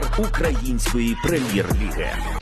Партнер української прем'єр-ліги.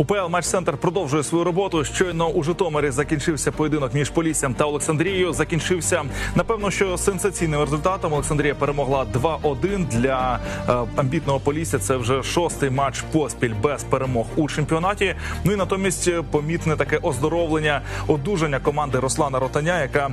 УПЛ матч центр продовжує свою роботу. Щойно у Житомирі закінчився поєдинок між Поліссям та Олександрією. Закінчився напевно, що сенсаційним результатом. Олександрія перемогла 2-1 для е, амбітного Полісся. Це вже шостий матч поспіль без перемог у чемпіонаті. Ну і натомість помітне таке оздоровлення, одужання команди Руслана Ротаня, яка е,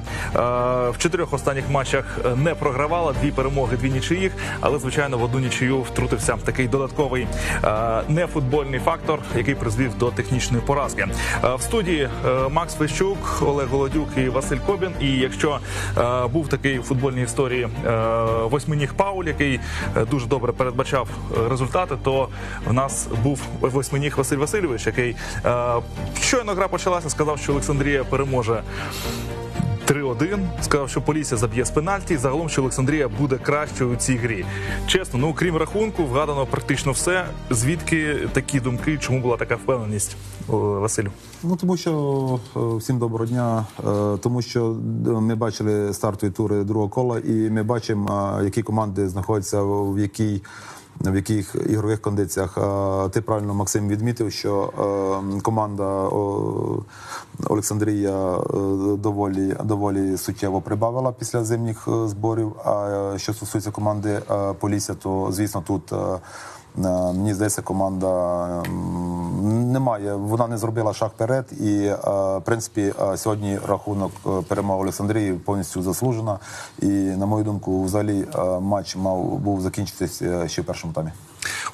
в чотирьох останніх матчах не програвала. Дві перемоги, дві нічиїх. Але звичайно в одну нічию втрутився такий додатковий е, нефутбольний фактор, який призвів до технічної поразки. Е, В студії е, Макс Фещук, Олег Голодюк і Василь Кобін. І якщо е, був такий у футбольній історії восьминіг Пауль, який дуже добре передбачав результати, то в нас був восьминіг Василь Васильович, який щойно гра почалася, сказав, що Олександрія переможе. 3-1. Сказав, що Полісся заб'є з пенальті. Загалом, що Олександрія буде кращою у цій грі. Чесно, ну крім рахунку, вгадано практично все. Звідки такі думки? Чому була така впевненість, Василю? Ну тому що е, всім доброго дня. Е, Тому що е, ми бачили стартові тури другого кола, і ми бачимо, е, які команди знаходяться в якій. В яких ігрових кондиціях ти правильно Максим відмітив, що е, команда Олександрія е, доволі доволі суттєво прибавила після зимніх е, зборів. А що стосується команди Полісся, то звісно тут. Е, Мені здається, команда немає. Вона не зробила шаг вперед. І е, в принципі е, сьогодні рахунок перемоги Олександрії повністю заслужена. І на мою думку, взагалі матч мав був закінчитись е, ще в першому таймі.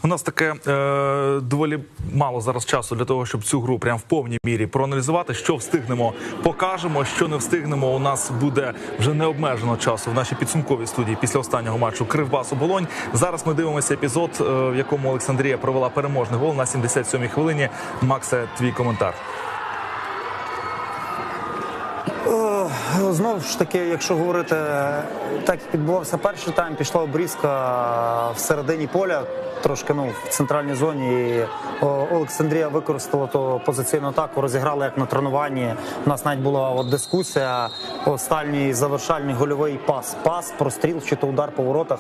У нас таке е, доволі мало зараз часу для того, щоб цю гру прям в повній мірі проаналізувати. Що встигнемо, покажемо. Що не встигнемо. У нас буде вже необмежено часу в нашій підсумковій студії після останнього матчу Кривбас Оболонь. Зараз ми дивимося епізод, е, в якому Олександрія провела переможний гол на 77-й хвилині. Максе, твій коментар. Знову ж таки, якщо говорити, так як відбувався перший тайм, пішла обрізка в середині поля, трошки ну, в центральній зоні. І Олександрія використала ту позиційну атаку, розіграла як на тренуванні. У нас навіть була от дискусія. Останній завершальний гольовий пас. Пас, простріл чи то удар по воротах.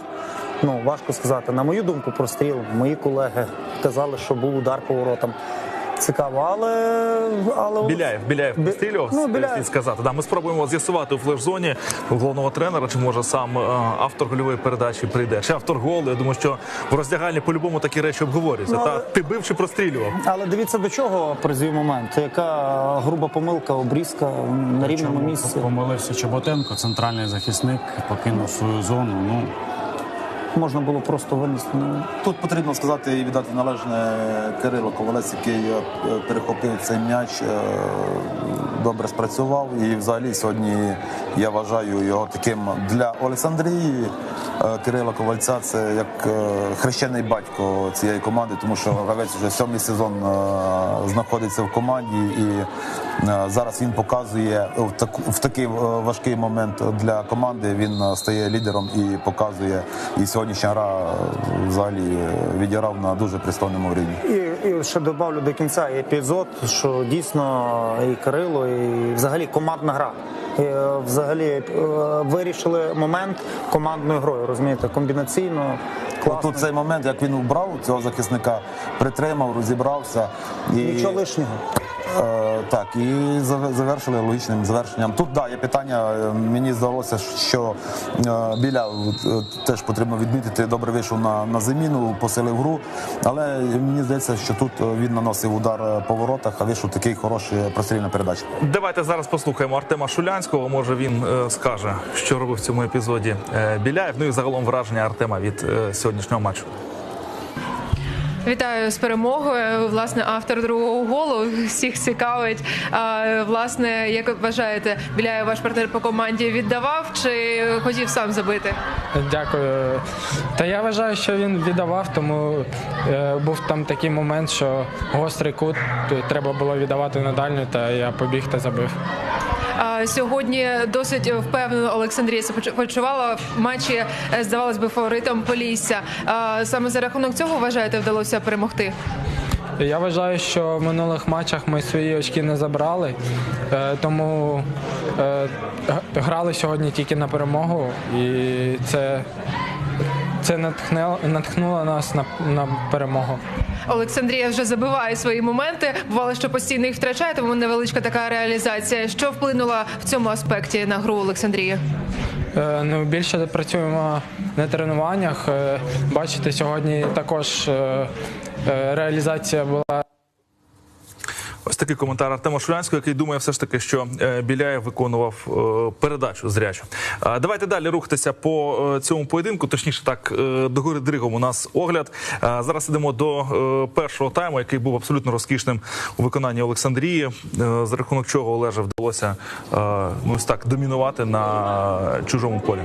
Ну, важко сказати. На мою думку, простріл. Мої колеги казали, що був удар по воротам. Цікаво, але але Біляєв, Біляєв Бі- прострілював, ну, слід сказати. Да, ми спробуємо з'ясувати у флеш-зоні у головного тренера, чи може сам е, автор гольової передачі прийде, чи автор голу. Я думаю, що в роздягальні по-любому такі речі обговорюються. Ну, Та ти бив чи прострілював? Але дивіться до чого призвів момент. Яка груба помилка, обрізка на рівному місці. помилився Чоботенко, центральний захисник, покинув свою зону. Ну Можна було просто винести. Тут потрібно сказати і віддати належне Кирило Ковалець, який е, перехопив цей м'яч, е, добре спрацював. І взагалі сьогодні я вважаю його таким для Олександрії. е, Кирила Ковальця це як хрещений батько цієї команди, тому що гравець вже сьомий сезон знаходиться в команді, і зараз він показує в таку в такий е, важкий момент для команди. Він е, стає лідером і показує. І сьогоднішня гра е, взагалі е, відіграв на дуже пристойному рівні. і, і ще добавлю до кінця епізод, що дійсно і Кирило, і взагалі командна гра. Е, взагалі е, вирішили момент командною грою. Розумієте, комбінаційно класно. Тут цей момент, як він убрав цього захисника, притримав, розібрався і Нічого лишнього. Так, і завершили логічним завершенням. Тут да, є питання. Мені здалося, що е, біля е, теж потрібно відмітити, добре вийшов на, на заміну, посилив гру. Але мені здається, що тут е, він наносив удар по воротах, а вийшов такий хороший прострільна передача. Давайте зараз послухаємо Артема Шулянського. Може він скаже, що робив в цьому епізоді Біляєв. Ну і загалом враження Артема від сьогоднішнього матчу. Вітаю з перемогою. Власне, автор другого голу всіх цікавить. А, власне, як вважаєте, Біляєв ваш партнер по команді віддавав чи хотів сам забити? Дякую. Та я вважаю, що він віддавав, тому е, був там такий момент, що гострий кут, треба було віддавати на дальню, та я побіг та забив. Сьогодні досить впевнено Олександрія почувала в матчі, е, здавалось би, фаворитом Полісся. Саме за рахунок цього вважаєте, вдалося перемогти. Я вважаю, що в минулих матчах ми свої очки не забрали, е, тому е, грали сьогодні тільки на перемогу, і це, це натхне, натхнуло нас на, на перемогу. Олександрія вже забиває свої моменти. Бувало, що постійно їх втрачає, тому невеличка така реалізація. Що вплинуло в цьому аспекті на гру Олександрії? Е, Ну, більше працюємо на тренуваннях. Е, Бачите, сьогодні також е, е, реалізація була Ось такий коментар Артема Шулянського, який думає все ж таки, що е, Біляєв виконував е, передачу зрячу. Давайте далі рухатися по е, цьому поєдинку. Точніше, так е, до гори дригом у нас огляд. Зараз ідемо до першого тайму, який був абсолютно розкішним у виконанні Олександрії, за рахунок чого Олеже вдалося ну ось так домінувати на чужому полі.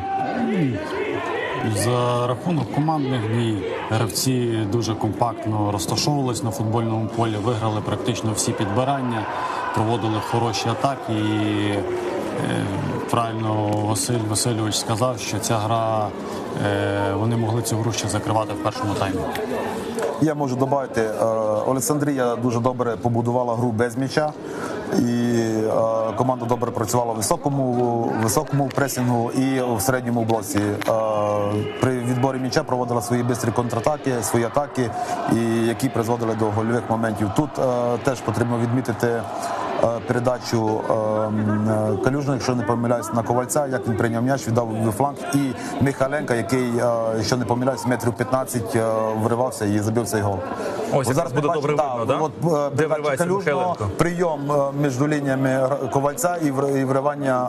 За рахунок командних дій гравці дуже компактно розташовувались на футбольному полі, виграли практично всі підбирання, проводили хороші атаки. І е, правильно Василь Васильович сказав, що ця гра е, вони могли цю гру ще закривати в першому таймі. Я можу додати, е, Олександрія дуже добре побудувала гру без м'яча, і е, команда добре працювала в високому, високому пресінгу і в середньому блоці. Е, При відборі м'яча проводила свої бистрі контратаки, свої атаки, і які призводили до гольових моментів. Тут теж потрібно відмітити передачу е, е, Калюжного, якщо не помиляюсь, на ковальця, як він прийняв м'яч, віддав в фланг, і Михайленка, який, е, якщо не помиляюсь, метрів 15 е, вривався і забив цей гол. Ось ми буде добре видно, да? От, е, Де передача вривається Михайленко. прийом е, між лініями ковальця і вривання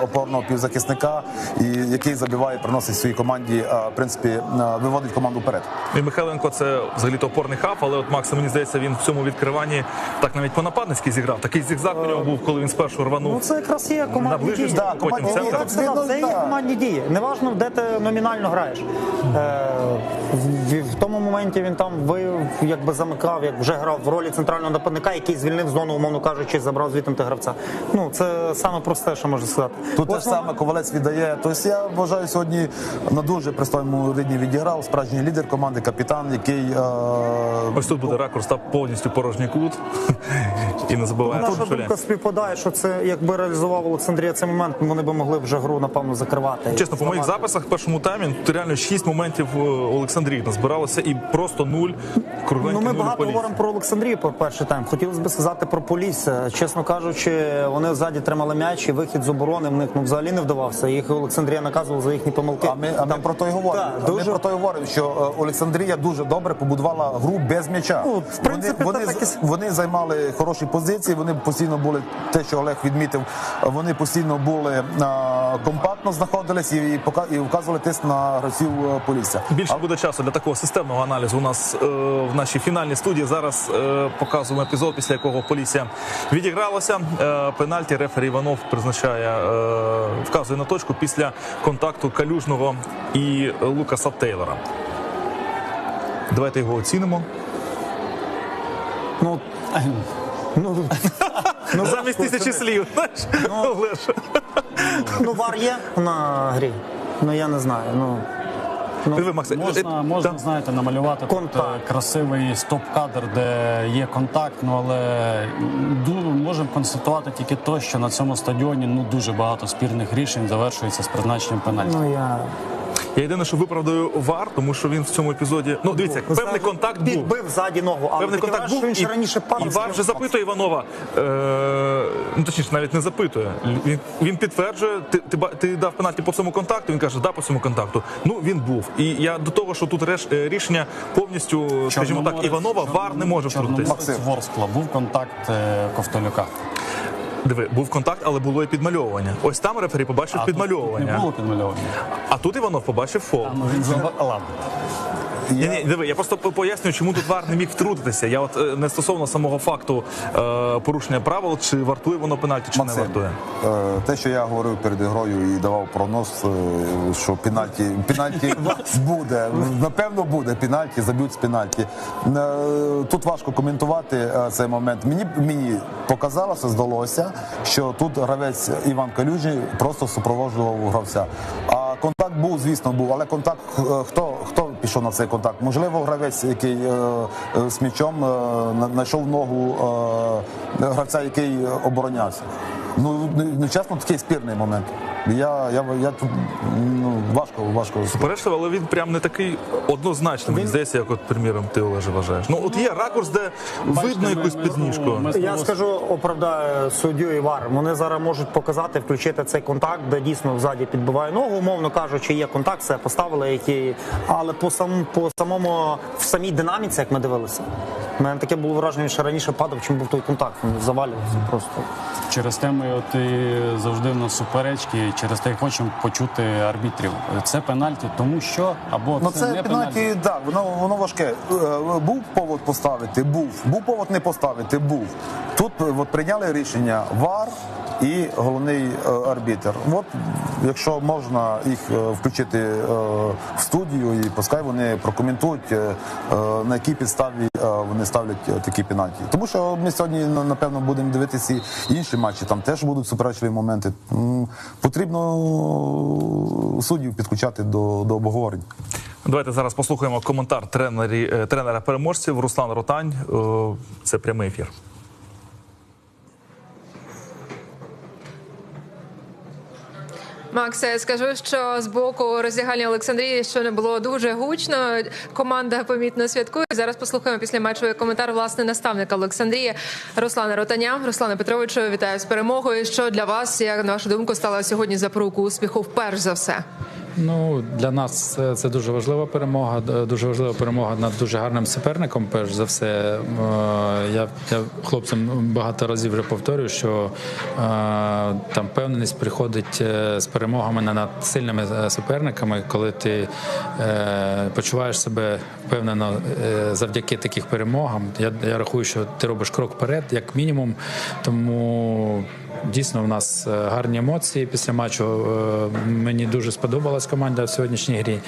е, опорного півзахисника, і який забиває, приносить своїй команді, е, в принципі, е, виводить команду вперед. І Михайленко це взагалі то опорний хаб, але от Макс, мені здається, він в цьому відкриванні так навіть по-нападницьки зіграв. Такий зігзаг у нього був, коли він спершу рванув. Ну це якраз є командні дії. да, потім командні дії. Я б сказав, Це є командні дії. Неважно, де ти номінально граєш. Е, в, в тому моменті він там виявив, якби замикав, як вже грав в ролі центрального нападника, який звільнив зону, умовно кажучи, забрав звідти ти гравця. Ну це саме просте, що можна сказати. Тут те ж саме ковалець віддає. Тобто я вважаю сьогодні на дуже пристойному рівні відіграв. Справжній лідер команди, капітан, який е, Ось тут буде ракурс та повністю порожній кут. І не забуває Наша думка співпадає, що це якби реалізував Олександрія цей момент, вони би могли вже гру напевно закривати. Чесно, по моїх записах в першому таймі тут реально шість моментів е, Олександрії назбиралося і просто нуль Ну, ми багато говоримо про Олександрію по перший тайм. Хотілося б сказати про Полісся. Чесно кажучи, вони ззаді тримали м'яч і вихід з оборони в них ну, взагалі не вдавався. Їх Олександрія наказувала за їхні помилки. А ми, а ми про то й говоримо. Так, А Ми дуже- про то й говоримо, що е, Олександрія дуже добре побудувала гру без м'яча. Ну, в принципі, вони, це вони, так і вони займали хороші позиції. Вони постійно були те, що Олег відмітив. Вони постійно були компактно знаходились і, і, вказували тиск на гравців е, Полісся. Більше буде часу для такого системного аналізу у нас е, в нашій фінальній студії. Зараз е, показуємо епізод, після якого Полісся відігралося. Е, пенальті рефері Іванов призначає, е, вказує на точку після контакту Калюжного і Лукаса Тейлора. Давайте його оцінимо. Ну, ну, ну, Замість тисячі слів. Знаєш, ну, вар є на грі. Ну я не знаю. Ну, Диви, Макс, е, Можна, е, можна та- знаєте, намалювати тут Контакт. е, красивий стоп-кадр, де є контакт, ну але ду- можемо констатувати тільки те, що на цьому стадіоні ну дуже багато спірних рішень завершується з призначенням пенальті. ну я Я єдине, що виправдаю вар, тому що він в цьому епізоді. Ну, дивіться, певний контакт був. підбив ззаді ногу, але Певний контакт був, що він ще раніше падав. і Вар вже запитує Іванова. Е, ну точніше, навіть не запитує. Він, він підтверджує, ти, ти, ти дав пенальті по цьому контакту. Він каже, да, по цьому контакту. Ну він був. І я до того, що тут реш, е, рішення повністю, скажімо так, Іванова вар не може втрутитися. Чорноморець Ворскла був контакт е, Ковтолюка. Диви, був контакт, але було і підмальовування. Ось там рефері побачив А підмальовування. тут не було підмальовування. А тут Іванов побачив фол. Ну він. Ладно. Ні, ні, диви, я просто по- пояснюю, чому тут вар не міг втрутитися. Я от е, не стосовно самого факту е, порушення правил, чи вартує воно пенальті, чи Максим, не вартує. е, те, що я говорив перед ігрою і давав прогноз, е, що пенальті, пенальті буде. Напевно, буде пенальті, заб'ють з пенальті. Е, Тут важко коментувати е, цей момент. Мені мені показалося, здалося, що тут гравець Іван Калюжний просто супроводжував гравця. А контакт був, звісно, був, але контакт е, хто хто пішов на цей контакт? Можливо, гравець, який е, е, з м'ячом е, знайшов ногу гравця, який оборонявся. Ну, ну, ну, чесно, такий спірний момент. Я, я, я тут ну, важко, важко. Суперечливо, але він прям не такий однозначний. Мені здається, як от приміром ти Олеже вважаєш. Ну от є ракурс, де видно ми- якусь ми підніжку. ми Я скажу, оправдаю суддю і вар. Вони зараз можуть показати, включити цей контакт, де дійсно взаді підбиває ногу. Умовно кажучи, є контакт, все поставили, які. Але по сам по самому в самій динаміці, як ми дивилися, у мене таке було враження, що раніше падав, чим був той контакт. Він завалювався просто. Через те ми от і завжди в нас суперечки, через те хочемо почути арбітрів. Це пенальті, тому що або Ну це, це не пенальті, пенальті. так, воно воно важке. Е, Був повод поставити, був. Був повод не поставити, був. Тут е, от, прийняли рішення ВАР і головний е, арбітр. От якщо можна їх включити в студію, і пускай вони прокоментують, на якій підставі вони ставлять е, такі пенальті. Тому що ми сьогодні напевно будемо дивитися інші матчі. Там теж будуть суперечливі моменти. Потрібно суддів підключати до, до обговорень. Давайте зараз послухаємо коментар тренері, е, тренера переможців Руслан Ротань. Е, Це прямий ефір. Макс, скажу, що з боку роздягальні Олександрії, що не було дуже гучно. Команда помітно святкує. Зараз послухаємо після матчу коментар власне наставника Олександрії Руслана Ротаня. Руслана Петровичу, вітаю з перемогою. Що для вас, як на вашу думку, стало сьогодні запоруку успіху? Перш за все. Ну для нас це, це дуже важлива перемога. Дуже важлива перемога над дуже гарним суперником. Перш за все, Е, я, я хлопцям багато разів вже повторюю, що е, там впевненість приходить е, з перемогами над сильними суперниками, коли ти почуваєш себе впевнено завдяки таких перемогам. Я, я рахую, що ти робиш крок вперед, як мінімум. Тому Дійсно, в нас е, гарні емоції після матчу. Е, Мені дуже сподобалась команда в сьогоднішній грі.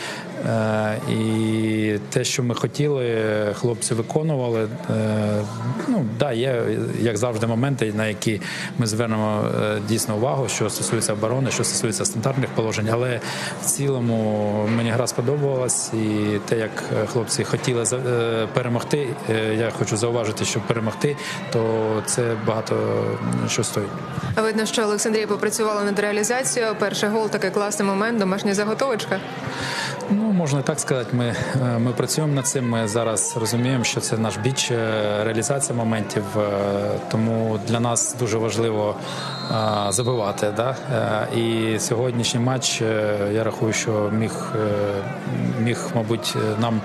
Е, І те, що ми хотіли, хлопці виконували. Ну, да, є, як завжди, моменти, на які ми звернемо дійсно увагу, що стосується оборони, що стосується стандартних положень. Але в цілому мені гра сподобалась, і те, як хлопці хотіли перемогти, я хочу зауважити, що перемогти, то це багато що стоїть. Видно, що Олександрія попрацювала над реалізацією. Перший гол такий класний момент, домашня заготовочка. Ну, можна так сказати. Ми, е, ми працюємо над цим. Ми зараз розуміємо, що це наш біч, е, реалізація моментів. е, Тому для нас дуже важливо забивати. Да? Е, І сьогоднішній матч е, я рахую, що міг, е, міг, мабуть, нам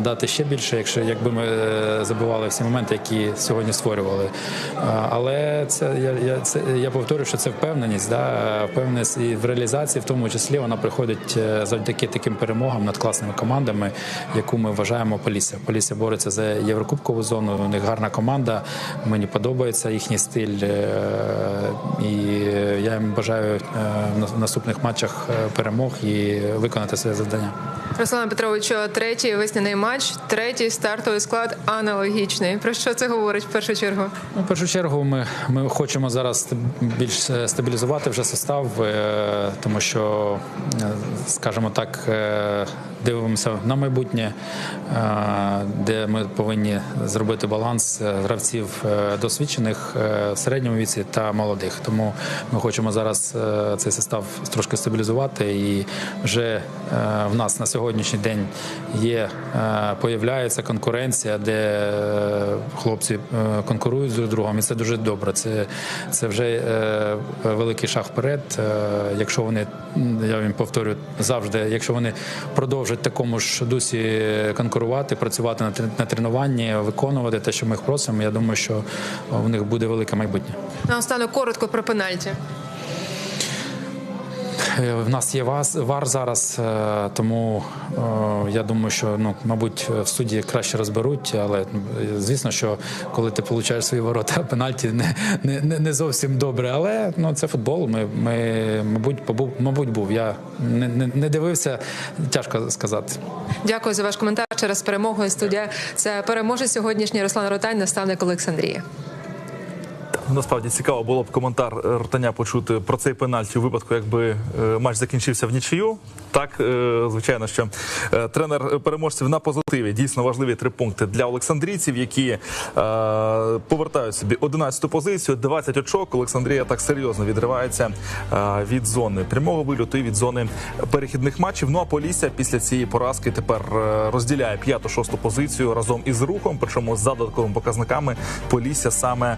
дати ще більше, якщо якби ми забивали всі моменти, які сьогодні створювали. Але це я, я, це, я повторюю, що це впевненість. Да? Впевненість і в реалізації, в тому числі, вона приходить завдяки таким перемогам над класними командами, яку ми вважаємо Полісся. Полісся бореться за єврокубкову зону. У них гарна команда. Мені подобається їхній стиль. Е, І я їм бажаю е, в наступних матчах е, перемог і виконати своє завдання. Руслан Петровичу, третій весняний матч, третій стартовий склад аналогічний. Про що це говорить в першу чергу? Ну, в першу чергу, ми, ми хочемо зараз більш е, стабілізувати вже состав, е, тому що, е, скажімо так, е, дивимося на майбутнє, е, де ми повинні зробити баланс е, гравців е, досвідчених е, в середньому віці та молодих. Тому ми хочемо зараз е, цей состав трошки стабілізувати, і вже е, в нас на сьогоднішній день є, е, появляється конкуренція, де хлопці конкурують з друг другом, і це дуже добре. Це, це вже великий шаг вперед. Якщо вони, я їм повторюю завжди, якщо вони продовжать такому ж дусі конкурувати, працювати на тренуванні, виконувати те, що ми їх просимо, я думаю, що в них буде велике майбутнє. Наостанок коротко про пенальті. е, в нас є вар зараз, е, тому е, я думаю, що ну, мабуть, в суді краще розберуть. Але звісно, що коли ти получаєш свої ворота пенальті, не, не, не- зовсім добре. Але ну це футбол. Ми, ми мабуть, побув, мабуть, був. Я не, не, не дивився, тяжко сказати. Дякую за ваш коментар. Через перемогою студія це переможе сьогоднішній Руслан Ротань, наставник Олександрії насправді цікаво було б коментар Ртаня почути про цей пенальті у випадку, якби е, матч закінчився в нічию. Так, е, звичайно, що е, тренер переможців на позитиві дійсно важливі три пункти для олександрійців, які повертають собі 11-ту позицію. 20 очок Олександрія так серйозно відривається від зони прямого вильоту і від зони перехідних матчів. Ну а Полісся після цієї поразки тепер розділяє п'яту-шосту позицію разом із рухом. Причому з додатковими показниками Полісся саме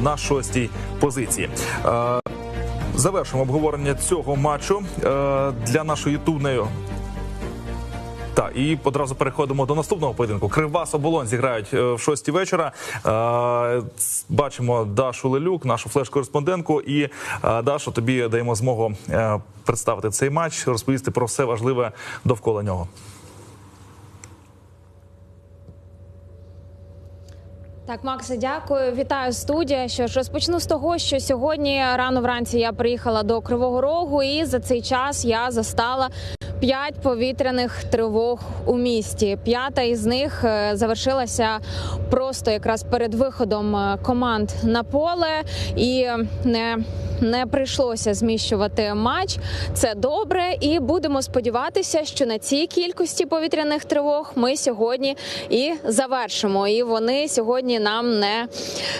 наш. 26-й позиції. Е, завершимо обговорення цього матчу е, для нашої ютубної та і одразу переходимо до наступного поєдинку. Кривбас оболонь зіграють е, в шості вечора. Бачимо Дашу Лелюк, нашу флеш-кореспондентку. І Дашу, тобі даємо змогу представити цей матч, розповісти про все важливе довкола нього. Так, Макса, дякую. Вітаю студія. Що ж розпочну з того, що сьогодні рано вранці я приїхала до Кривого Рогу, і за цей час я застала п'ять повітряних тривог у місті. П'ята із них е, завершилася просто якраз перед виходом е, команд на поле, і не не прийшлося зміщувати матч. Це добре, і будемо сподіватися, що на цій кількості повітряних тривог ми сьогодні і завершимо. І вони сьогодні нам не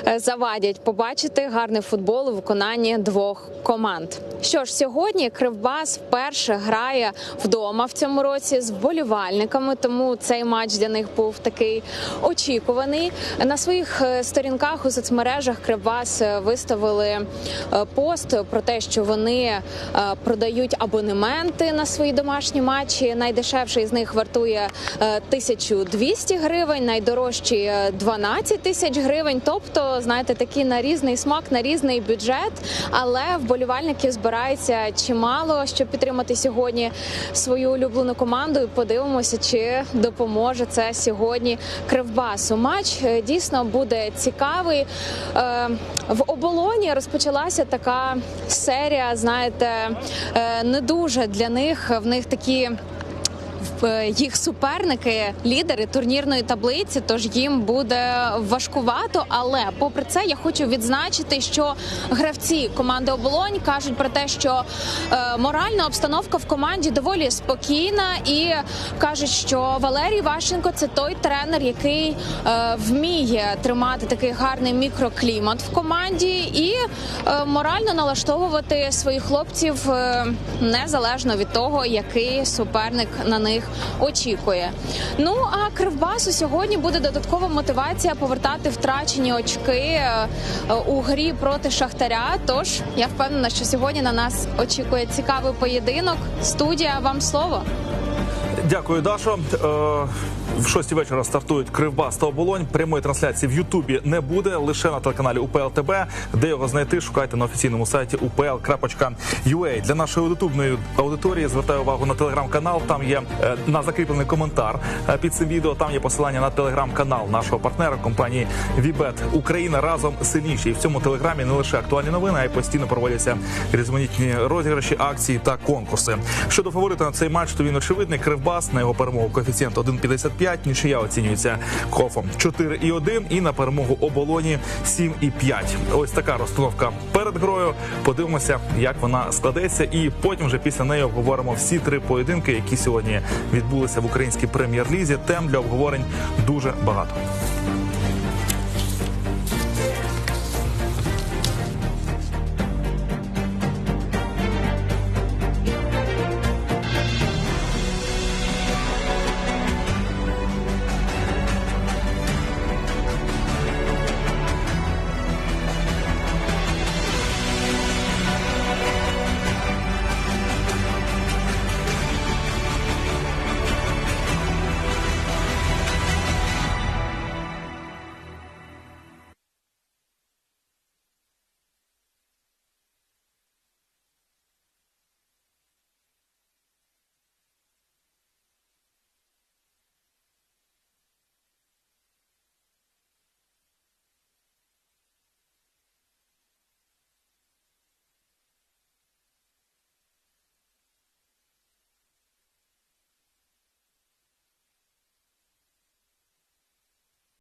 е, завадять побачити гарний футбол у виконанні двох команд. Що ж, сьогодні Кривбас вперше грає вдома в цьому році з вболівальниками, тому цей матч для них був такий очікуваний. На своїх е, сторінках у соцмережах Кривбас е, виставили е, пост про те, що вони е, продають абонементи на свої домашні матчі. Найдешевший з них вартує е, 1200 гривень, найдорожчий е, 12 тисяч гривень. Тобто, знаєте, такі на різний смак, на різний бюджет. Але вболівальників збирається чимало, щоб підтримати сьогодні свою улюблену команду. І подивимося, чи допоможе це сьогодні Кривбасу. Матч е, дійсно буде цікавий. Е, В оболоні розпочалася така серія. Знаєте, е, не дуже для них. В них такі їх суперники, лідери турнірної таблиці, тож їм буде важкувато. Але попри це, я хочу відзначити, що гравці команди оболонь кажуть про те, що е, моральна обстановка в команді доволі спокійна, і кажуть, що Валерій Ващенко це той тренер, який е, вміє тримати такий гарний мікроклімат в команді і е, морально налаштовувати своїх хлопців е, незалежно від того, який суперник на них очікує. Ну а Кривбасу сьогодні буде додаткова мотивація повертати втрачені очки е, е, у грі проти Шахтаря. Тож я впевнена, що сьогодні на нас очікує цікавий поєдинок. Студія вам слово. Дякую, Дашо. В шостій вечора стартують Кривбас та оболонь. Прямої трансляції в Ютубі не буде лише на телеканалі УПЛ ТБ. Де його знайти? Шукайте на офіційному сайті upl.ua. Для нашої ютубної аудиторії звертаю увагу на телеграм-канал. Там є е, на закріплений коментар е, під цим відео. Там є посилання на телеграм-канал нашого партнера компанії Вібет Україна разом сильніші. І в цьому телеграмі не лише актуальні новини, а й постійно проводяться різноманітні розіграші, акції та конкурси. Щодо фаворита на цей матч, то він очевидний. Кривбас на його перемогу коефіцієнт 1,55. Нічия оцінюється кофом 4,1 і на перемогу оболоні 7,5. Ось така розстановка перед грою. Подивимося, як вона складеться, і потім вже після неї обговоримо всі три поєдинки, які сьогодні відбулися в українській прем'єр-лізі. Тем для обговорень дуже багато.